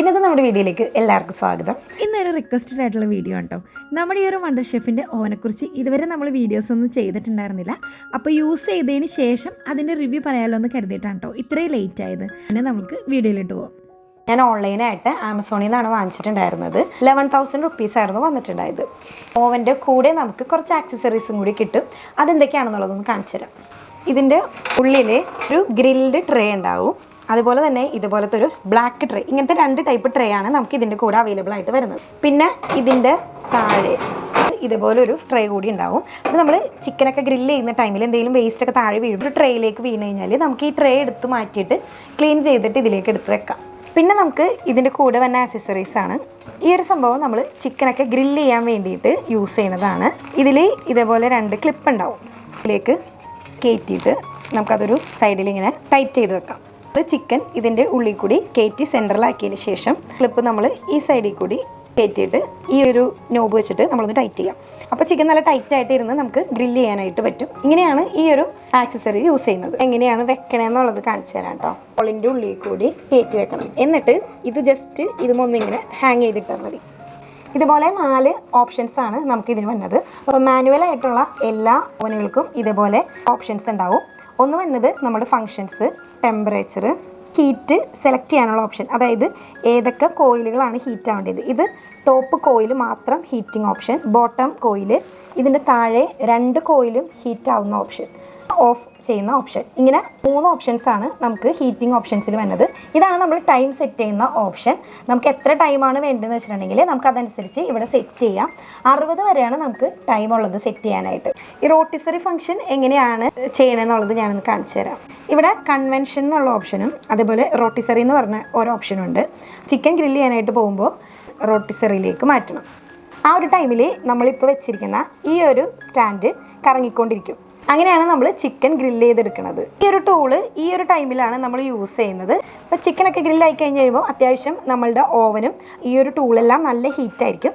ഇന്നത്തെ നമ്മുടെ വീഡിയോയിലേക്ക് എല്ലാവർക്കും സ്വാഗതം. ഇന്നൊരു റിക്വസ്റ്റഡ് ആയിട്ടുള്ള വീഡിയോ കേട്ടോ നമ്മുടെ ഈ ഒരു വണ്ടർ ഷെഫിന്റെ ഓവനെക്കുറിച്ച് ഇതുവരെ നമ്മൾ വീഡിയോസ് ഒന്നും ചെയ്തിട്ടുണ്ടായിരുന്നില്ല. അപ്പോൾ യൂസ് ചെയ്തതിന് ശേഷം അതിന്റെ റിവ്യൂ പറയാമല്ലോ എന്ന് കരുതിയിട്ടാണ് കേട്ടോ ഇത്രയും ലേറ്റ് ആയത്. പിന്നെ നമുക്ക് വീഡിയോയിലിട്ട് പോകാം ഞാൻ ഓൺലൈനായിട്ട് ആമസോണിൽ നിന്നാണ് വാങ്ങിച്ചിട്ടുണ്ടായിരുന്നത്. ലെവൻ തൗസൻഡ് റുപ്പീസ് ആയിരുന്നു വന്നിട്ടുണ്ടായത്. ഓവന്റെ കൂടെ നമുക്ക് കുറച്ച് ആക്സസറീസും കൂടി കിട്ടും. അതെന്തൊക്കെയാണെന്നുള്ളതൊന്ന് കാണിച്ചു തരാം ഇതിന്റെ ഉള്ളിൽ ഒരു ഗ്രിൽഡ് ട്രേ ഉണ്ടാവും. അതുപോലെ തന്നെ ഇതുപോലത്തെ ഒരു ബ്ലാക്ക് ട്രേ ഇങ്ങനത്തെ രണ്ട് ടൈപ്പ് ട്രേ ആണ് നമുക്ക് ഇതിന്റെ കൂടെ അവൈലബിൾ ആയിട്ട് വരുന്നത്. പിന്നെ ഇതിന്റെ താഴെ ഇതുപോലെ ഒരു ട്രേ കൂടി ഉണ്ടാവും. അത് നമ്മൾ ചിക്കനൊക്കെ ഗ്രില്ല് ചെയ്യുന്ന ടൈമിൽ എന്തെങ്കിലും വേസ്റ്റ് ഒക്കെ താഴെ വീഴും ഒരു ട്രേയിലേക്ക് വീണ് കഴിഞ്ഞാൽ നമുക്ക് ഈ ട്രേ എടുത്ത് മാറ്റിയിട്ട് ക്ലീൻ ചെയ്തിട്ട് ഇതിലേക്ക് എടുത്ത് വെക്കാം. പിന്നെ നമുക്ക് ഇതിന്റെ കൂടെ വന്ന ആക്സസറീസ് ആണ്. ഈ ഒരു സംഭവം നമ്മൾ ചിക്കനൊക്കെ ഗ്രില്ല് ചെയ്യാൻ വേണ്ടിയിട്ട് യൂസ് ചെയ്യുന്നതാണ്. ഇതിൽ ഇതേപോലെ രണ്ട് ക്ലിപ്പ് ഉണ്ടാവും. ഇതിലേക്ക് കയറ്റിയിട്ട് നമുക്കതൊരു സൈഡിൽ ഇങ്ങനെ ടൈറ്റ് ചെയ്ത് വെക്കാം. ചിക്കൻ ഇതിന്റെ ഉള്ളിൽ കൂടി കയറ്റി സെന്ററിലാക്കിയതിന് ശേഷം ക്ലിപ്പ് നമ്മൾ ഈ സൈഡിൽ കൂടി കയറ്റിയിട്ട് ഈ ഒരു നോബ് വെച്ചിട്ട് നമ്മളൊന്ന് ടൈറ്റ് ചെയ്യാം. അപ്പോൾ ചിക്കൻ നല്ല ടൈറ്റ് ആയിട്ട് ഇരുന്ന് നമുക്ക് ഗ്രില്ല് ചെയ്യാനായിട്ട് പറ്റും. ഇങ്ങനെയാണ് ഈ ഒരു ആക്സസറി യൂസ് ചെയ്യുന്നത്. എങ്ങനെയാണ് വെക്കണമെന്നുള്ളത് കാണിച്ചു തരാം കേട്ടോ. ഓളിന്റെ ഉള്ളിൽ കൂടി കയറ്റി വെക്കണം. എന്നിട്ട് ഇത് ജസ്റ്റ് ഇതുമൊന്നിങ്ങനെ ഹാങ് ചെയ്തിട്ടാൽ മതി. ഇതുപോലെ നാല് ഓപ്ഷൻസ് ആണ് നമുക്ക് ഇതിന് വന്നത് അപ്പോൾ മാനുവലായിട്ടുള്ള എല്ലാ ഓവനുകൾക്കും ഇതേപോലെ ഓപ്ഷൻസ് ഉണ്ടാവും. ഒന്ന് വന്നത് നമ്മുടെ ഫങ്ഷൻസ് ടെമ്പറേച്ചർ ഹീറ്റ് സെലക്ട് ചെയ്യാനുള്ള ഓപ്ഷൻ അതായത് ഏതൊക്കെ കോയിലുകളാണ് ഹീറ്റ് ആവേണ്ടത്. ഇത് ടോപ്പ് കോയിൽ മാത്രം ഹീറ്റിംഗ് ഓപ്ഷൻ ബോട്ടം കോയിൽ ഇതിന്റെ താഴെ രണ്ട് കോയിലും ഹീറ്റ് ആവുന്ന ഓപ്ഷൻ ഓഫ് ചെയ്യുന്ന ഓപ്ഷൻ ഇങ്ങനെ മൂന്ന് ഓപ്ഷൻസ് ആണ് നമുക്ക് ഹീറ്റിംഗ് ഓപ്ഷൻസിൽ വന്നത്. ഇതാണ് നമ്മൾ ടൈം സെറ്റ് ചെയ്യുന്ന ഓപ്ഷൻ നമുക്ക് എത്ര ടൈമാണ് വേണ്ടതെന്ന് വെച്ചിട്ടുണ്ടെങ്കിൽ നമുക്ക് അതനുസരിച്ച് ഇവിടെ സെറ്റ് ചെയ്യാം. അറുപത് വരെയാണ് നമുക്ക് ടൈം ഉള്ളത് സെറ്റ് ചെയ്യാനായിട്ട്. ഈ റോട്ടിസറി ഫംഗ്ഷൻ എങ്ങനെയാണ് ചെയ്യണമെന്നുള്ളത് ഞാനൊന്ന് കാണിച്ചു തരാം. ഇവിടെ കൺവെൻഷൻ എന്നുള്ള ഓപ്ഷനും അതുപോലെ റോട്ടിസറി എന്ന് പറഞ്ഞ ഒരു ഓപ്ഷനുണ്ട് ചിക്കൻ ഗ്രില്ല് ചെയ്യാനായിട്ട് പോകുമ്പോൾ റോട്ടിസറിയിലേക്ക് മാറ്റണം. ആ ഒരു ടൈമിൽ നമ്മളിപ്പോൾ വെച്ചിരിക്കുന്ന ഈ ഒരു സ്റ്റാൻഡ് കറങ്ങിക്കൊണ്ടിരിക്കും. അങ്ങനെയാണ് നമ്മൾ ചിക്കൻ ഗ്രില്ല് ചെയ്തെടുക്കുന്നത് ഈ ഒരു ടൂൾ ഈ ഒരു ടൈമിലാണ് നമ്മൾ യൂസ് ചെയ്യുന്നത്. അപ്പോൾ ചിക്കനൊക്കെ ഗ്രില്ലായി കഴിഞ്ഞ് കഴിയുമ്പോൾ അത്യാവശ്യം നമ്മളുടെ ഓവനും ഈ ഒരു ടൂളെല്ലാം നല്ല ഹീറ്റായിരിക്കും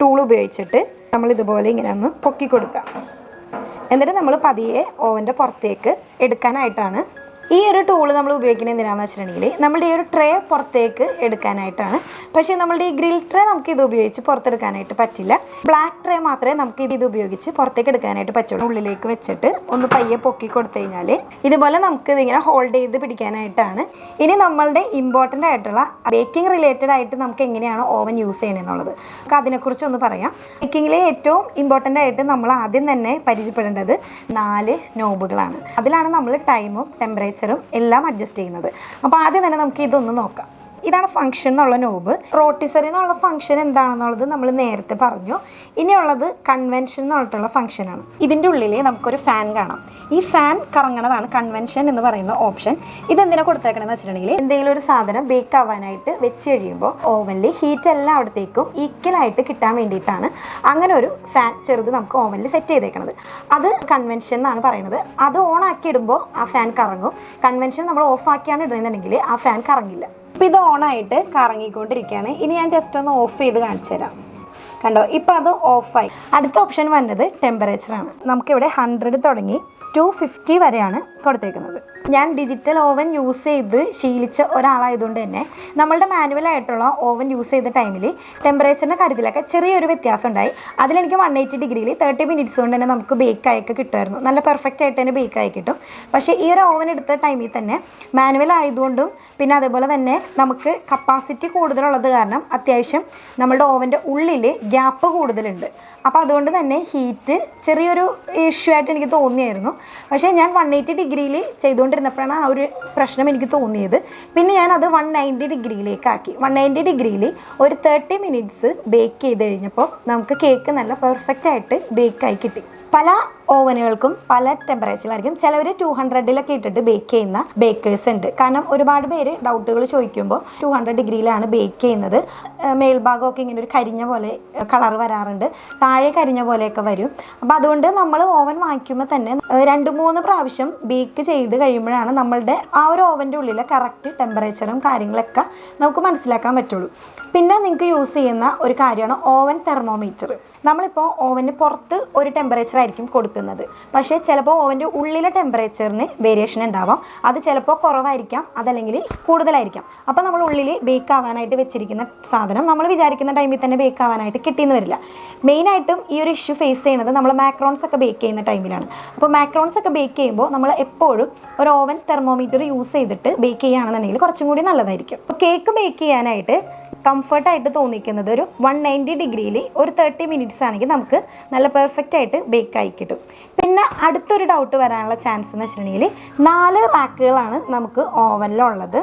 ടൂൾ ഉപയോഗിച്ചിട്ട് നമ്മൾ ഇതുപോലെ ഇങ്ങനെ ഒന്ന് പൊക്കി കൊടുക്കുക എന്നിട്ട് നമ്മൾ പതിയെ ഓവന്റെ പുറത്തേക്ക് എടുക്കാനായിട്ടാണ് ഈ ഒരു ടൂൾ നമ്മൾ ഉപയോഗിക്കുന്നത് എന്തിനാണെന്ന് വെച്ചിട്ടുണ്ടെങ്കിൽ നമ്മുടെ ഈ ഒരു ട്രേ പുറത്തേക്ക് എടുക്കാനായിട്ടാണ്. പക്ഷേ നമ്മളുടെ ഈ ഗ്രിൽ ട്രേ നമുക്ക് ഇത് ഉപയോഗിച്ച് പുറത്തെടുക്കാനായിട്ട് പറ്റില്ല. ബ്ലാക്ക് ട്രേ മാത്രമേ നമുക്ക് ഇത് ഉപയോഗിച്ച് പുറത്തേക്ക് എടുക്കാനായിട്ട് പറ്റുള്ളൂ. ഉള്ളിലേക്ക് വെച്ചിട്ട് ഒന്ന് പയ്യെ പൊക്കി കൊടുത്തു കഴിഞ്ഞാൽ ഇതുപോലെ നമുക്ക് ഇതിങ്ങനെ ഹോൾഡ് ചെയ്ത് പിടിക്കാനായിട്ടാണ്. ഇനി നമ്മളുടെ ഇമ്പോർട്ടന്റ് ആയിട്ടുള്ള ബേക്കിംഗ് റിലേറ്റഡ് ആയിട്ട് നമുക്ക് എങ്ങനെയാണ് ഓവൻ യൂസ് ചെയ്യണമെന്നുള്ളത് നമുക്ക് അതിനെക്കുറിച്ച് ഒന്ന് പറയാം. ബേക്കിങ്ങിലെ ഏറ്റവും ഇമ്പോർട്ടന്റ് ആയിട്ട് നമ്മൾ ആദ്യം തന്നെ പരിചയപ്പെടേണ്ടത് നാല് നോബുകളാണ് അതിലാണ് നമ്മൾ ടൈമും ടെമ്പറേച്ചറും എല്ലാം അഡ്ജസ്റ്റ് ചെയ്യുന്നത്. അപ്പോൾ ആദ്യം തന്നെ നമുക്ക് ഇതൊന്ന് നോക്കാം. ഇതാണ് ഫംഗ്ഷൻ എന്നുള്ള നോബ്. റോട്ടിസറി എന്നുള്ള ഫംഗ്ഷൻ എന്താണെന്നുള്ളത് നമ്മൾ നേരത്തെ പറഞ്ഞു. ഇനിയുള്ളത് കൺവെൻഷൻ എന്നുള്ള ഫംഗ്ഷനാണ് ഇതിന്റെ ഉള്ളിൽ നമുക്കൊരു ഫാൻ കാണാം. ഈ ഫാൻ കറങ്ങണതാണ് കൺവെൻഷൻ എന്ന് പറയുന്ന ഓപ്ഷൻ ഇതെന്തിനാ കൊടുത്തേക്കണമെന്ന് വെച്ചിട്ടുണ്ടെങ്കിൽ എന്തെങ്കിലും ഒരു സാധനം ബേക്ക് ആവാനായിട്ട് വെച്ച് കഴിയുമ്പോൾ ഓവനിൽ ഹീറ്റ് എല്ലാം അവിടത്തേക്കും ഈക്വലായിട്ട് കിട്ടാൻ വേണ്ടിയിട്ടാണ് അങ്ങനെ ഒരു ഫാൻ ചെറുത് നമുക്ക് ഓവനിൽ സെറ്റ് ചെയ്തേക്കണത്. അത് കൺവെൻഷൻ എന്നാണ് പറയുന്നത്. അത് ഓൺ ആക്കി ഇടുമ്പോൾ ആ ഫാൻ കറങ്ങും. കൺവെൻഷൻ നമ്മൾ ഓഫ് ആക്കിയാണ് ഇടുന്നുണ്ടെങ്കിൽ ആ ഫാൻ കറങ്ങില്ല. അപ്പോൾ ഇത് ഓണായിട്ട് കറങ്ങിക്കൊണ്ടിരിക്കുകയാണ്. ഇനി ഞാൻ ജസ്റ്റ് ഒന്ന് ഓഫ് ചെയ്ത് കാണിച്ചു തരാം. കണ്ടോ? ഇപ്പം അത് ഓഫായി അടുത്ത ഓപ്ഷൻ വന്നത് ടെമ്പറേച്ചറാണ് നമുക്കിവിടെ ഹൺഡ്രഡ് തുടങ്ങി ടു ഫിഫ്റ്റി വരെയാണ് കൊടുത്തേക്കുന്നത്. ഞാൻ ഡിജിറ്റൽ ഓവൻ യൂസ് ചെയ്ത് ശീലിച്ച ഒരാളായതുകൊണ്ട് തന്നെ നമ്മളുടെ മാനുവലായിട്ടുള്ള ഓവൻ യൂസ് ചെയ്ത ടൈമിൽ ടെമ്പറേച്ചറിന്റെ കാര്യത്തിലൊക്കെ ചെറിയൊരു വ്യത്യാസം ഉണ്ടായി അതിലെനിക്ക് വൺ എയ്റ്റി ഡിഗ്രിയിൽ തേർട്ടി മിനിറ്റ്സ് കൊണ്ട് തന്നെ നമുക്ക് ബേക്ക് ആയൊക്കെ കിട്ടുമായിരുന്നു. നല്ല പെർഫെക്റ്റ് ആയിട്ട് തന്നെ ബേക്ക് ആയി കിട്ടും. പക്ഷേ ഈ ഒരു ഓവൻ എടുത്ത ടൈമിൽ തന്നെ മാനുവൽ ആയതുകൊണ്ടും പിന്നെ അതേപോലെ തന്നെ നമുക്ക് കപ്പാസിറ്റി കൂടുതലുള്ളത് കാരണം അത്യാവശ്യം നമ്മുടെ ഓവന്റെ ഉള്ളിൽ ഗ്യാപ്പ് കൂടുതലുണ്ട്. അപ്പോൾ അതുകൊണ്ട് തന്നെ ഹീറ്റ് ചെറിയൊരു ഇഷ്യൂ ആയിട്ട് എനിക്ക് തോന്നിയായിരുന്നു. പക്ഷേ ഞാൻ വൺ എയ്റ്റി ഡിഗ്രിയിൽ ചെയ്തുകൊണ്ടിരുന്നപ്പോഴാണ് ആ ഒരു പ്രശ്നം എനിക്ക് തോന്നിയത്. പിന്നെ ഞാൻ അത് വൺ നയന്റി ഡിഗ്രിയിലേക്ക് ആക്കി വൺ നയന്റി ഡിഗ്രിയിൽ ഒരു തേർട്ടി മിനിറ്റ്സ് ബേക്ക് ചെയ്ത് കഴിഞ്ഞപ്പോൾ നമുക്ക് കേക്ക് നല്ല പെർഫെക്റ്റ് ആയിട്ട് ബേക്കായി കിട്ടി. പല ഓവനുകൾക്കും പല ടെമ്പറേച്ചറിലായിരിക്കും ചിലവർ ടു ഹൺഡ്രഡിലൊക്കെ ഇട്ടിട്ട് ബേക്ക് ചെയ്യുന്ന ബേക്കേഴ്സ് ഉണ്ട്. കാരണം ഒരുപാട് പേര് ഡൗട്ടുകൾ ചോദിക്കുമ്പോൾ ടു ഹൺഡ്രഡ് ഡിഗ്രിയിലാണ് ബേക്ക് ചെയ്യുന്നത്. മേൽഭാഗമൊക്കെ ഇങ്ങനെ ഒരു കരിഞ്ഞ പോലെ കളർ വരാറുണ്ട്. താഴെ കരിഞ്ഞ പോലെയൊക്കെ വരും. അപ്പം അതുകൊണ്ട് നമ്മൾ ഓവൻ വാങ്ങിക്കുമ്പോൾ തന്നെ രണ്ട് മൂന്ന് പ്രാവശ്യം ബേക്ക് ചെയ്ത് കഴിയുമ്പോഴാണ് നമ്മളുടെ ആ ഒരു ഓവന്റെ ഉള്ളിലെ കറക്റ്റ് ടെമ്പറേച്ചറും കാര്യങ്ങളൊക്കെ നമുക്ക് മനസ്സിലാക്കാൻ പറ്റുള്ളൂ. പിന്നെ നിങ്ങൾക്ക് യൂസ് ചെയ്യുന്ന ഒരു കാര്യമാണ് ഓവൻ തെർമോമീറ്റർ നമ്മളിപ്പോൾ ഓവന് പുറത്ത് ഒരു ടെമ്പറേച്ചർ ആയിരിക്കും കൊടുക്കുന്നത്. കൊടുക്കുന്നത്. പക്ഷേ ചിലപ്പോൾ ഓവന്റെ ഉള്ളിലെ ടെമ്പറേച്ചറിന് വേരിയേഷൻ ഉണ്ടാവാം. അത് ചിലപ്പോൾ കുറവായിരിക്കാം അതല്ലെങ്കിൽ കൂടുതലായിരിക്കാം. അപ്പോൾ നമ്മൾ ഉള്ളിൽ ബേക്ക് ആവാനായിട്ട് വെച്ചിരിക്കുന്ന സാധനം നമ്മൾ വിചാരിക്കുന്ന ടൈമിൽ തന്നെ ബേക്ക് ആവാനായിട്ട് കിട്ടിയെന്ന് വരില്ല. മെയിനായിട്ടും ഈ ഒരു ഇഷ്യൂ ഫേസ് ചെയ്യുന്നത് നമ്മൾ മാക്രോൺസ് ഒക്കെ ബേക്ക് ചെയ്യുന്ന ടൈമിലാണ് അപ്പോൾ മാക്രോൺസ് ഒക്കെ ബേക്ക് ചെയ്യുമ്പോൾ നമ്മൾ എപ്പോഴും ഒരു ഓവൻ തെർമോമീറ്റർ യൂസ് ചെയ്തിട്ട് ബേക്ക് ചെയ്യുകയാണെന്നുണ്ടെങ്കിൽ കുറച്ചും കൂടി നല്ലതായിരിക്കും. കേക്ക് ബേക്ക് ചെയ്യാനായിട്ട് കംഫർട്ടായിട്ട് തോന്നിക്കുന്നത് ഒരു വൺ നയന്റി ഡിഗ്രിയിൽ ഒരു തേർട്ടി മിനിറ്റ്സ് ആണെങ്കിൽ നമുക്ക് നല്ല പെർഫെക്റ്റ് ആയിട്ട് ബേക്ക് ആയി കിട്ടും. പിന്നെ അടുത്തൊരു ഡൗട്ട് വരാനുള്ള ചാൻസ് എന്ന് വെച്ചിട്ടുണ്ടെങ്കിൽ നാല് റാക്കുകളാണ് നമുക്ക് ഓവനിലുള്ളത്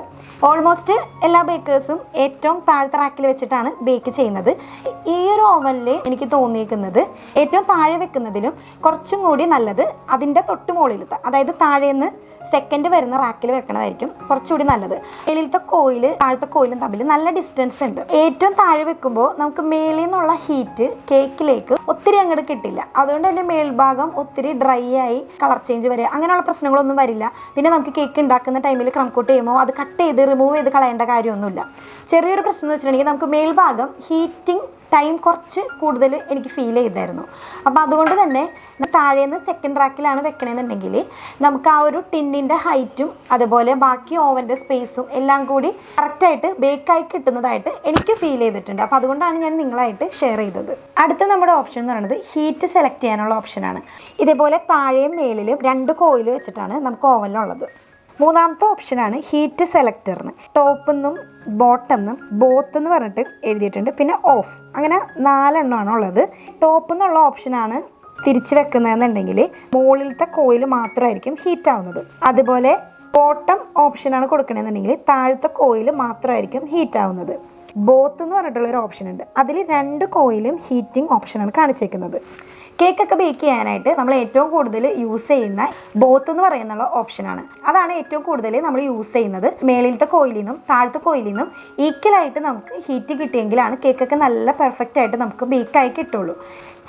ഓൾമോസ്റ്റ് എല്ലാ ബേക്കേഴ്സും ഏറ്റവും താഴത്തെ റാക്കിൽ വെച്ചിട്ടാണ് ബേക്ക് ചെയ്യുന്നത്. ഈ ഒരു ഓവനിൽ എനിക്ക് തോന്നിയിരിക്കുന്നത് ഏറ്റവും താഴെ വെക്കുന്നതിലും കുറച്ചും കൂടി നല്ലത് അതിന്റെ തൊട്ട് മുകളിലത്തെ അതായത് താഴേന്ന് സെക്കൻഡ് വരുന്ന റാക്കിൽ വെക്കണതായിരിക്കും കുറച്ചുകൂടി നല്ലത്. എളിയിലത്തെ കോയിൽ താഴത്തെ കോയിലും തമ്മിൽ നല്ല ഡിസ്റ്റൻസ് ഉണ്ട്. ഏറ്റവും താഴെ വെക്കുമ്പോൾ നമുക്ക് മേളിൽ നിന്നുള്ള ഹീറ്റ് കേക്കിലേക്ക് ഒത്തിരി അങ്ങോട്ട് കിട്ടില്ല. അതുകൊണ്ട് തന്നെ മേൽഭാഗം ഒത്തിരി ഡ്രൈ ആയി കളർ ചേഞ്ച് വരിക. അങ്ങനെയുള്ള പ്രശ്നങ്ങളൊന്നും വരില്ല. പിന്നെ നമുക്ക് കേക്ക് ഉണ്ടാക്കുന്ന ടൈമിൽ ക്രംകൂട്ട് ചെയ്യുമ്പോൾ അത് കട്ട് ചെയ്ത് റിമൂവ് ചെയ്ത് കളയേണ്ട കാര്യമൊന്നുമില്ല. ചെറിയൊരു പ്രശ്നം എന്ന് വെച്ചിട്ടുണ്ടെങ്കിൽ നമുക്ക് മേൽഭാഗം ഹീറ്റിംഗ് ടൈം കുറച്ച് കൂടുതൽ എനിക്ക് ഫീൽ ചെയ്തായിരുന്നു. അപ്പോൾ അതുകൊണ്ട് തന്നെ താഴേന്ന് സെക്കൻഡ് റാക്കിലാണ് വെക്കണമെന്നുണ്ടെങ്കിൽ നമുക്ക് ആ ഒരു ടിന്നിന്റെ ഹൈറ്റും അതുപോലെ ബാക്കി ഓവന്റെ സ്പേസും എല്ലാം കൂടി കറക്റ്റായിട്ട് ബേക്കായി കിട്ടുന്നതായിട്ട് എനിക്ക് ഫീൽ ചെയ്തിട്ടുണ്ട്. അപ്പോൾ അതുകൊണ്ടാണ് ഞാൻ നിങ്ങളായിട്ട് ഷെയർ ചെയ്തത്. അടുത്ത നമ്മുടെ ഓപ്ഷൻ എന്ന് പറയുന്നത് ഹീറ്റ് സെലക്ട് ചെയ്യാനുള്ള ഓപ്ഷനാണ് ഇതേപോലെ താഴെയും മേളിലും രണ്ട് കോയിൽ വെച്ചിട്ടാണ് നമുക്ക് ഓവനിലുള്ളത് മൂന്നാമത്തെ ഓപ്ഷനാണ് ഹീറ്റ് സെലക്ടറിന് ടോപ്പെന്നും ബോട്ടെന്നും ബോത്ത് എന്ന് പറഞ്ഞിട്ട് എഴുതിയിട്ടുണ്ട്. പിന്നെ ഓഫ് അങ്ങനെ നാലെണ്ണമാണ് ഉള്ളത്. ടോപ്പ് എന്നുള്ള ഓപ്ഷനാണ് തിരിച്ച് വെക്കുന്നതെന്നുണ്ടെങ്കിൽ മുകളിലത്തെ കോയിൽ മാത്രമായിരിക്കും ഹീറ്റ് ആവുന്നത്. അതുപോലെ ബോട്ടം ഓപ്ഷനാണ് കൊടുക്കണമെന്നുണ്ടെങ്കിൽ താഴത്തെ കോയിൽ മാത്രമായിരിക്കും ഹീറ്റ് ആവുന്നത്. ബോത്ത് എന്ന് പറഞ്ഞിട്ടുള്ള ഒരു ഓപ്ഷൻ ഉണ്ട്. അതിൽ രണ്ട് കോയിലും ഹീറ്റിംഗ് ഓപ്ഷനാണ് കാണിച്ചേക്കുന്നത്. കേക്കൊക്കെ ബേക്ക് ചെയ്യാനായിട്ട് നമ്മൾ ഏറ്റവും കൂടുതൽ യൂസ് ചെയ്യുന്ന ബോത്ത് എന്ന് പറയുന്ന ഓപ്ഷനാണ് അതാണ് ഏറ്റവും കൂടുതൽ നമ്മൾ യൂസ് ചെയ്യുന്നത്. മേളിലത്തെ കോയിലിൽ നിന്നും താഴത്തെ കോയിലിൽ നിന്നും ഈക്വലായിട്ട് നമുക്ക് ഹീറ്റ് കിട്ടിയെങ്കിലാണ് കേക്കൊക്കെ നല്ല പെർഫെക്റ്റ് ആയിട്ട് നമുക്ക് ബേക്കായി കിട്ടുള്ളൂ.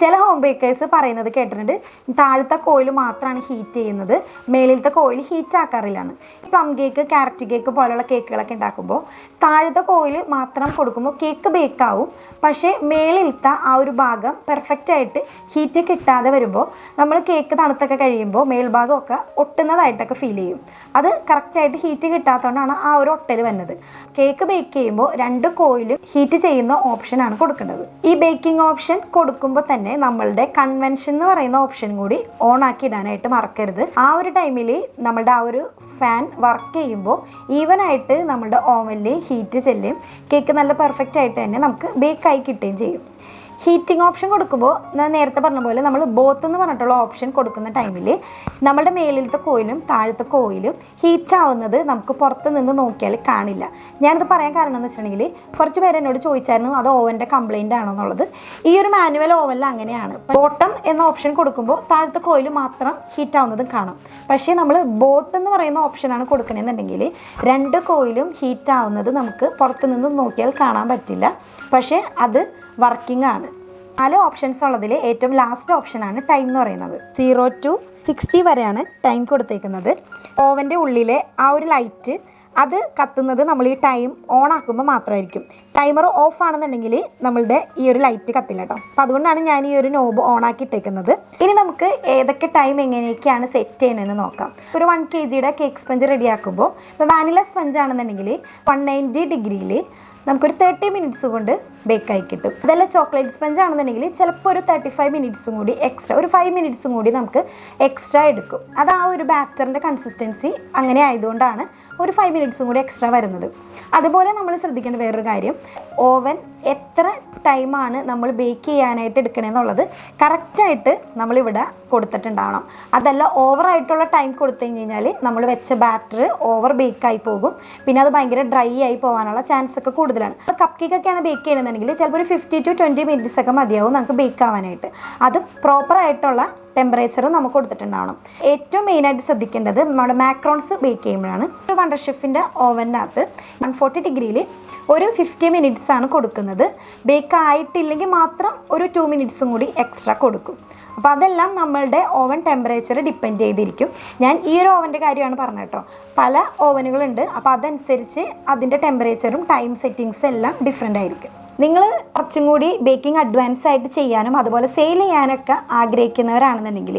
ചില ഹോം ബേക്കേഴ്സ് പറയുന്നത് കേട്ടിട്ടുണ്ട് താഴത്തെ കോയിൽ മാത്രമാണ് ഹീറ്റ് ചെയ്യുന്നത് മേലിലത്തെ കോയിൽ ഹീറ്റ് ആക്കാറില്ല എന്ന് പ്ലം കേക്ക് ക്യാരറ്റ് കേക്ക് പോലുള്ള കേക്കുകളൊക്കെ ഉണ്ടാക്കുമ്പോൾ താഴത്തെ കോയിൽ മാത്രം കൊടുക്കുമ്പോൾ കേക്ക് ബേക്കാവും പക്ഷേ മേളിലത്തെ ആ ഒരു ഭാഗം പെർഫെക്റ്റ് ആയിട്ട് ഹീറ്റ് കിട്ടാതെ വരുമ്പോൾ നമ്മൾ കേക്ക് തണുത്തൊക്കെ കഴിയുമ്പോൾ മേൽഭാഗമൊക്കെ ഒട്ടുന്നതായിട്ടൊക്കെ ഫീൽ ചെയ്യും. അത് കറക്റ്റായിട്ട് ഹീറ്റ് കിട്ടാത്തതുകൊണ്ടാണ് ആ ഒരു ഒട്ടൽ വന്നത് കേക്ക് ബേക്ക് ചെയ്യുമ്പോൾ രണ്ട് കോയിലും ഹീറ്റ് ചെയ്യുന്ന ഓപ്ഷനാണ് കൊടുക്കേണ്ടത്. ഈ ബേക്കിംഗ് ഓപ്ഷൻ കൊടുക്കുമ്പോൾ തന്നെ നമ്മളുടെ കൺവെൻഷൻ എന്ന് പറയുന്ന ഓപ്ഷൻ കൂടി ഓൺ ആക്കി ഇടാനായിട്ട് മറക്കരുത്. ആ ഒരു ടൈമിൽ നമ്മളുടെ ആ ഒരു ഫാൻ വർക്ക് ചെയ്യുമ്പോൾ ഈവൻ ആയിട്ട് നമ്മളുടെ ഓവനിൽ ഹീറ്റ് ചെല്ലും. കേക്ക് നല്ല പെർഫെക്റ്റ് ആയിട്ട് തന്നെ നമുക്ക് ബേക്കായി കിട്ടുകയും ചെയ്യും. ഹീറ്റിംഗ് ഓപ്ഷൻ കൊടുക്കുമ്പോൾ ഞാൻ നേരത്തെ പറഞ്ഞ പോലെ നമ്മൾ ബോത്ത് എന്ന് പറഞ്ഞിട്ടുള്ള ഓപ്ഷൻ കൊടുക്കുന്ന ടൈമിൽ നമ്മുടെ മേളിലത്തെ കോയിലും താഴത്തെ കോയിലും ഹീറ്റ് ആവുന്നത് നമുക്ക് പുറത്ത് നിന്ന് നോക്കിയാൽ കാണില്ല. ഞാനത് പറയാൻ കാരണം എന്ന് വെച്ചിട്ടുണ്ടെങ്കിൽ കുറച്ച് പേര് എന്നോട് ചോദിച്ചായിരുന്നു അത് ഓവന്റെ കംപ്ലൈന്റ് ആണോ എന്നുള്ളത്? ഈ ഒരു മാനുവൽ ഓവനിൽ അങ്ങനെയാണ്. ബോട്ടം എന്ന ഓപ്ഷൻ കൊടുക്കുമ്പോൾ താഴത്തെ കോയിൽ മാത്രം ഹീറ്റ് ആവുന്നതും കാണാം. പക്ഷേ നമ്മൾ ബോത്ത് എന്ന് പറയുന്ന ഓപ്ഷനാണ് കൊടുക്കണമെന്നുണ്ടെങ്കിൽ രണ്ട് കോയിലും ഹീറ്റ് ആവുന്നത് നമുക്ക് പുറത്ത് നിന്ന് നോക്കിയാൽ കാണാൻ പറ്റില്ല. പക്ഷേ അത് വർക്കിംഗ് ആണ്. നാല് ഓപ്ഷൻസ് ഉള്ളതിൽ ഏറ്റവും ലാസ്റ്റ് ഓപ്ഷനാണ് ടൈം എന്ന് പറയുന്നത്. സീറോ ടു സിക്സ്റ്റി വരെയാണ് ടൈം കൊടുത്തേക്കുന്നത്. ഓവന്റെ ഉള്ളിലെ ആ ഒരു ലൈറ്റ് അത് കത്തുന്നത് നമ്മൾ ഈ ടൈം ഓൺ ആക്കുമ്പോൾ മാത്രമായിരിക്കും. ടൈമർ ഓഫ് ആണെന്നുണ്ടെങ്കിൽ നമ്മളുടെ ഈ ഒരു ലൈറ്റ് കത്തില്ല കേട്ടോ അപ്പം അതുകൊണ്ടാണ് ഞാൻ ഈ ഒരു നോബ് ഓൺ ആക്കി ഇട്ടേക്കുന്നത്. ഇനി നമുക്ക് ഏതൊക്കെ ടൈം എങ്ങനെയൊക്കെയാണ് സെറ്റ് ചെയ്യണമെന്ന് നോക്കാം. ഒരു വൺ കെ ജിയുടെ കേക്ക് സ്പഞ്ച് റെഡിയാക്കുമ്പോൾ ഇപ്പോൾ വാനില സ്പഞ്ച് ആണെന്നുണ്ടെങ്കിൽ വൺ നയന്റി ഡിഗ്രിയിൽ നമുക്കൊരു തേർട്ടി മിനിറ്റ്സ് കൊണ്ട് ബേക്കായി കിട്ടും. അതല്ല ചോക്ലേറ്റ് സ്പഞ്ച് ആണെന്നുണ്ടെങ്കിൽ ചിലപ്പോൾ ഒരു തേർട്ടി ഫൈവ് മിനിറ്റ്സും കൂടി എക്സ്ട്രാ ഒരു ഫൈവ് മിനിറ്റ്സും കൂടി നമുക്ക് എക്സ്ട്രാ എടുക്കും. അത് ആ ഒരു ബാറ്ററിന്റെ കൺസിസ്റ്റൻസി അങ്ങനെ ആയതുകൊണ്ടാണ് ഒരു ഫൈവ് മിനിറ്റ്സും കൂടി എക്സ്ട്രാ വരുന്നത്. അതുപോലെ നമ്മൾ ശ്രദ്ധിക്കേണ്ട വേറൊരു കാര്യം ഓവൻ എത്ര ടൈമാണ് നമ്മൾ ബേക്ക് ചെയ്യാനായിട്ട് എടുക്കണമെന്നുള്ളത് കറക്റ്റായിട്ട് നമ്മളിവിടെ കൊടുത്തിട്ടുണ്ടാവണം. അതല്ല ഓവറായിട്ടുള്ള ടൈം കൊടുത്തു കഴിഞ്ഞാൽ നമ്മൾ വെച്ച ബാറ്റർ ഓവർ ബേക്കായി പോകും. പിന്നെ അത് ഭയങ്കര ഡ്രൈ ആയി പോകാനുള്ള ചാൻസ് ഒക്കെ കൂടുതലാണ്. അപ്പോൾ കപ്പ് കേക്ക് ഒക്കെയാണ് ബേക്ക് ചെയ്യണമെന്നുണ്ടെങ്കിൽ ചിലപ്പോൾ ഒരു ഫിഫ്റ്റി ടു ട്വന്റി മിനിറ്റ്സ് ഒക്കെ മതിയാവും നമുക്ക് ബേക്ക് ആവാനായിട്ട്. അത് പ്രോപ്പർ ആയിട്ടുള്ള ടെമ്പറേച്ചറും നമുക്ക് കൊടുത്തിട്ടുണ്ടാവണം. ഏറ്റവും മെയിനായിട്ട് ശ്രദ്ധിക്കേണ്ടത് നമ്മുടെ മാക്രോൺസ് ബേക്ക് ചെയ്യുമ്പോഴാണ്. ഒരു വണ്ടർ ഷെഫിന്റെ ഓവനകത്ത് വൺ ഫോർട്ടി ഡിഗ്രിയിൽ ഒരു ഫിഫ്റ്റി മിനിറ്റ്സ് ആണ് കൊടുക്കുന്നത്. ബേക്ക് ആയിട്ടില്ലെങ്കിൽ മാത്രം ഒരു ടു മിനിറ്റ്സും കൂടി എക്സ്ട്രാ കൊടുക്കും. അപ്പോൾ അതെല്ലാം നമ്മളുടെ ഓവൻ ടെമ്പറേച്ചർ ഡിപ്പെൻഡ് ചെയ്തിരിക്കും. ഞാൻ ഈ ഒരു ഓവന്റെ കാര്യമാണ് പറഞ്ഞത് കേട്ടോ. പല ഓവനുകളുണ്ട് അപ്പോൾ അതനുസരിച്ച് അതിന്റെ ടെമ്പറേച്ചറും ടൈം സെറ്റിങ്സും എല്ലാം ഡിഫറെന്റ് ആയിരിക്കും. നിങ്ങൾ കുറച്ചും കൂടി ബേക്കിംഗ് അഡ്വാൻസ് ആയിട്ട് ചെയ്യാനും അതുപോലെ സെയിൽ ചെയ്യാനൊക്കെ ആഗ്രഹിക്കുന്നവരാണെന്നുണ്ടെങ്കിൽ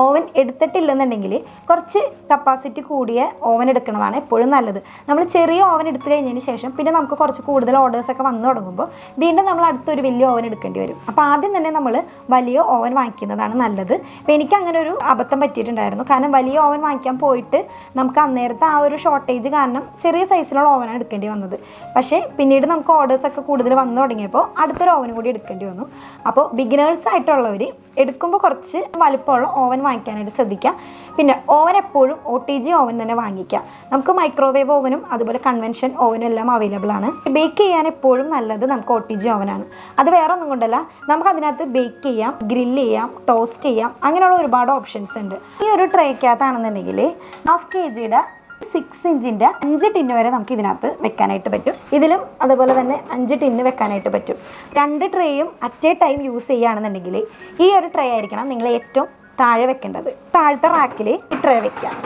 ഓവൻ എടുത്തിട്ടില്ലെന്നുണ്ടെങ്കിൽ കുറച്ച് കപ്പാസിറ്റി കൂടിയ ഓവൻ എടുക്കുന്നതാണ് എപ്പോഴും നല്ലത്. നമ്മൾ ചെറിയ ഓവൻ എടുത്തു കഴിഞ്ഞതിന് ശേഷം പിന്നെ നമുക്ക് കുറച്ച് കൂടുതൽ ഓർഡേഴ്സൊക്കെ വന്നു തുടങ്ങുമ്പോൾ വീണ്ടും നമ്മൾ അടുത്തൊരു വലിയ ഓവൻ എടുക്കേണ്ടി വരും. അപ്പോൾ ആദ്യം തന്നെ നമ്മൾ വലിയ ഓവൻ വാങ്ങിക്കുന്നതാണ് നല്ലത്. അപ്പോൾ എനിക്ക് അങ്ങനെ ഒരു അബദ്ധം പറ്റിയിട്ടുണ്ടായിരുന്നു. കാരണം വലിയ ഓവൻ വാങ്ങിക്കാൻ പോയിട്ട് നമുക്ക് അന്നേരത്തെ ആ ഒരു ഷോർട്ടേജ് കാരണം ചെറിയ സൈസിലുള്ള ഓവനാണ് എടുക്കേണ്ടി വന്നത്. പക്ഷേ പിന്നീട് നമുക്ക് ഓർഡേഴ്സൊക്കെ കൂടുതൽ വന്നു തുടങ്ങിയപ്പോൾ അടുത്തൊരു ഓവനും കൂടി എടുക്കേണ്ടി വന്നു. അപ്പോൾ ബിഗിനേഴ്സ് ആയിട്ടുള്ളവർ എടുക്കുമ്പോൾ കുറച്ച് വലുപ്പമുള്ള ഓവൻ വാങ്ങിക്കാനായിട്ട് ശ്രദ്ധിക്കുക. പിന്നെ ഓവൻ എപ്പോഴും ഒ ടി ജി ഓവൻ തന്നെ വാങ്ങിക്കുക. നമുക്ക് മൈക്രോവേവ് ഓവനും അതുപോലെ കൺവെൻഷൻ ഓവനും എല്ലാം അവൈലബിൾ ആണ്. ബേക്ക് ചെയ്യാൻ എപ്പോഴും നല്ലത് നമുക്ക് ഒ ടി ജി ഓവനാണ് അത് വേറെ ഒന്നും കൊണ്ടല്ല നമുക്ക് അതിനകത്ത് ബേക്ക് ചെയ്യാം ഗ്രില്ല് ചെയ്യാം ടോസ്റ്റ് ചെയ്യാം അങ്ങനെയുള്ള ഒരുപാട് ഓപ്ഷൻസ് ഉണ്ട്. ഈ ഒരു ട്രേക്കകത്താണെന്നുണ്ടെങ്കിൽ ഹാഫ് കെ ജിയുടെ സിക്സ് ഇഞ്ചിന്റെ അഞ്ച് ടിന്ന് വരെ നമുക്ക് ഇതിനകത്ത് വെക്കാനായിട്ട് പറ്റും. ഇതിലും അതുപോലെ തന്നെ അഞ്ച് ടിന്ന് വെക്കാനായിട്ട് പറ്റും. രണ്ട് ട്രേയും അറ്റ് എ ടൈം യൂസ് ചെയ്യുകയാണെന്നുണ്ടെങ്കിൽ ഈ ഒരു ട്രേ ആയിരിക്കണം നിങ്ങൾ ഏറ്റവും താഴെ വെക്കേണ്ടത്. താഴത്തെ റാക്കിൽ ഈ ട്രേ വെക്കാം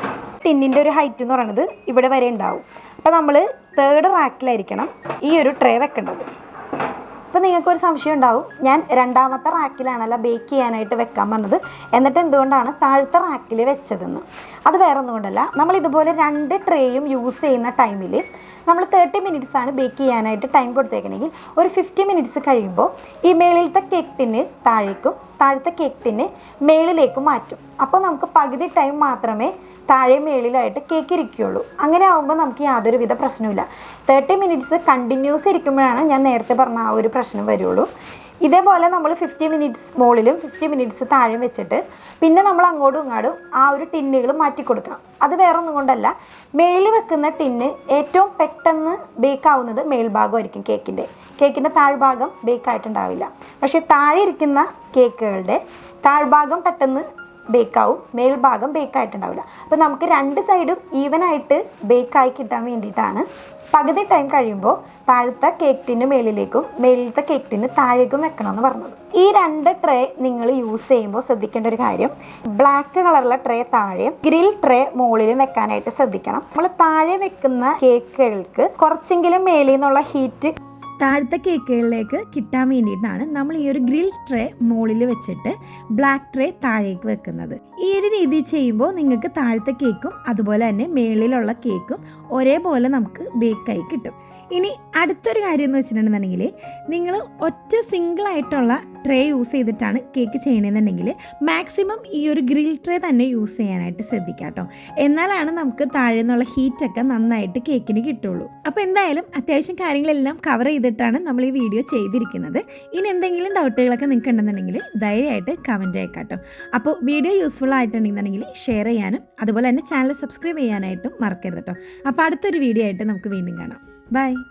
ടിന്നിന്റെ ഒരു ഹൈറ്റ് എന്ന് പറയുന്നത് ഇവിടെ വരെ ഉണ്ടാവും. അപ്പോൾ നമ്മൾ തേർഡ് റാക്കിലായിരിക്കണം ഈ ഒരു ട്രേ വെക്കേണ്ടത്. നിങ്ങൾക്കൊരു സംശയം ഉണ്ടാവും. ഞാൻ രണ്ടാമത്തെ റാക്കിലാണല്ലോ ബേക്ക് ചെയ്യാനായിട്ട് വെക്കാൻ പറഞ്ഞത്. എന്നിട്ട് എന്തുകൊണ്ടാണ് താഴത്തെ റാക്കിൽ വെച്ചതെന്ന്? അത് വേറെ ഒന്നുകൊണ്ടല്ല നമ്മൾ ഇതുപോലെ രണ്ട് ട്രേയും യൂസ് ചെയ്യുന്ന ടൈമിൽ നമ്മൾ തേർട്ടി മിനിറ്റ്സ് ആണ് ബേക്ക് ചെയ്യാനായിട്ട് ടൈം കൊടുത്തേക്കണമെങ്കിൽ ഒരു ഫിഫ്റ്റി മിനിറ്റ്സ് കഴിയുമ്പോൾ ഈ മേളിലത്തെ കേക്കിന് താഴേക്കും താഴത്തെ കേക്ക് മേളിലേക്കും മാറ്റും. അപ്പോൾ നമുക്ക് പകുതി ടൈം മാത്രമേ താഴെ മേളിലായിട്ട് കേക്ക് ഇരിക്കുകയുള്ളൂ. അങ്ങനെ ആകുമ്പോൾ നമുക്ക് യാതൊരുവിധ പ്രശ്നവുമില്ല. തേർട്ടി മിനിറ്റ്സ് കണ്ടിന്യൂസ് ഇരിക്കുമ്പോഴാണ് ഞാൻ നേരത്തെ പറഞ്ഞ ആ ഒരു പ്രശ്നം വരുള്ളൂ. ഇതേപോലെ നമ്മൾ ഫിഫ്റ്റി മിനിറ്റ്സ് മുകളിലും ഫിഫ്റ്റി മിനിറ്റ്സ് താഴെ വെച്ചിട്ട് പിന്നെ നമ്മൾ അങ്ങോട്ടും ഇങ്ങോട്ടും ആ ഒരു ടിന്നുകൾ മാറ്റി കൊടുക്കണം. അത് വേറെ ഒന്നും കൊണ്ടല്ല. മേളിൽ വെക്കുന്ന ടിന്ന് ഏറ്റവും പെട്ടെന്ന് ബേക്ക് ആവുന്നത് മേൽഭാഗമായിരിക്കും കേക്കിന്റെ കേക്കിന്റെ താഴ്ഭാഗം ബേക്കായിട്ടുണ്ടാവില്ല പക്ഷേ താഴെ ഇരിക്കുന്ന കേക്കുകളുടെ താഴ്ഭാഗം പെട്ടെന്ന് ബേക്കാവും മേൽഭാഗം ബേക്കായിട്ടുണ്ടാവില്ല അപ്പോൾ നമുക്ക് രണ്ട് സൈഡും ഈവനായിട്ട് ബേക്കായി കിട്ടാൻ വേണ്ടിയിട്ടാണ്. പകുതി ടൈം കഴിയുമ്പോൾ താഴത്തെ കേക്ക് ടിന് മേളിലേക്കും മേളിലത്തെ കേക്ക് ടിന് താഴേക്കും വെക്കണമെന്ന് പറഞ്ഞത്. ഈ രണ്ട് ട്രേ നിങ്ങൾ യൂസ് ചെയ്യുമ്പോൾ ശ്രദ്ധിക്കേണ്ട ഒരു കാര്യം ബ്ലാക്ക് കളറുള്ള ട്രേ താഴെ ഗ്രിൽ ട്രേ മുകളിലും വെക്കാനായിട്ട് ശ്രദ്ധിക്കണം. നമ്മൾ താഴെ വെക്കുന്ന കേക്കുകൾക്ക് കുറച്ചെങ്കിലും മേളിൽ നിന്നുള്ള ഹീറ്റ് താഴത്തെ കേക്കുകളിലേക്ക് കിട്ടാൻ വേണ്ടിയിട്ടാണ് നമ്മൾ ഈ ഒരു ഗ്രിൽ ട്രേ മുകളിൽ വെച്ചിട്ട് ബ്ലാക്ക് ട്രേ താഴേക്ക് വെക്കുന്നത്. ഈ ഒരു രീതി ചെയ്യുമ്പോൾ നിങ്ങൾക്ക് താഴത്തെ കേക്കും അതുപോലെ തന്നെ മേളിലുള്ള കേക്കും ഒരേപോലെ നമുക്ക് ബേക്കായി കിട്ടും. ഇനി അടുത്തൊരു കാര്യം എന്ന് വെച്ചിട്ടുണ്ടെന്നുണ്ടെങ്കിൽ നിങ്ങൾ ഒറ്റ സിംഗിളായിട്ടുള്ള ട്രേ യൂസ് ചെയ്തിട്ടാണ് കേക്ക് ചെയ്യണമെന്നുണ്ടെങ്കിൽ മാക്സിമം ഈ ഒരു ഗ്രിൽ ട്രേ തന്നെ യൂസ് ചെയ്യാനായിട്ട് ശ്രദ്ധിക്കുക കേട്ടോ. എന്നാലാണ് നമുക്ക് താഴെ നിന്നുള്ള ഹീറ്റൊക്കെ നന്നായിട്ട് കേക്കിന് കിട്ടുള്ളൂ. അപ്പോൾ എന്തായാലും അത്യാവശ്യം കാര്യങ്ങളെല്ലാം കവർ ചെയ്തിട്ടാണ് നമ്മൾ ഈ വീഡിയോ ചെയ്തിരിക്കുന്നത്. ഇനി എന്തെങ്കിലും ഡൗട്ടുകളൊക്കെ നിങ്ങൾക്ക് ഉണ്ടെന്നുണ്ടെങ്കിൽ ധൈര്യമായിട്ട് കമന്റ് അയക്കാം കേട്ടോ. അപ്പോൾ വീഡിയോ യൂസ്ഫുൾ ആയിട്ടുണ്ടെന്നുണ്ടെങ്കിൽ ഷെയർ ചെയ്യാനും അതുപോലെ തന്നെ ചാനൽ സബ്സ്ക്രൈബ് ചെയ്യാനായിട്ടും മറക്കരുത് കേട്ടോ. അപ്പോൾ അടുത്തൊരു വീഡിയോ ആയിട്ട് നമുക്ക് വീണ്ടും കാണാം. Bye.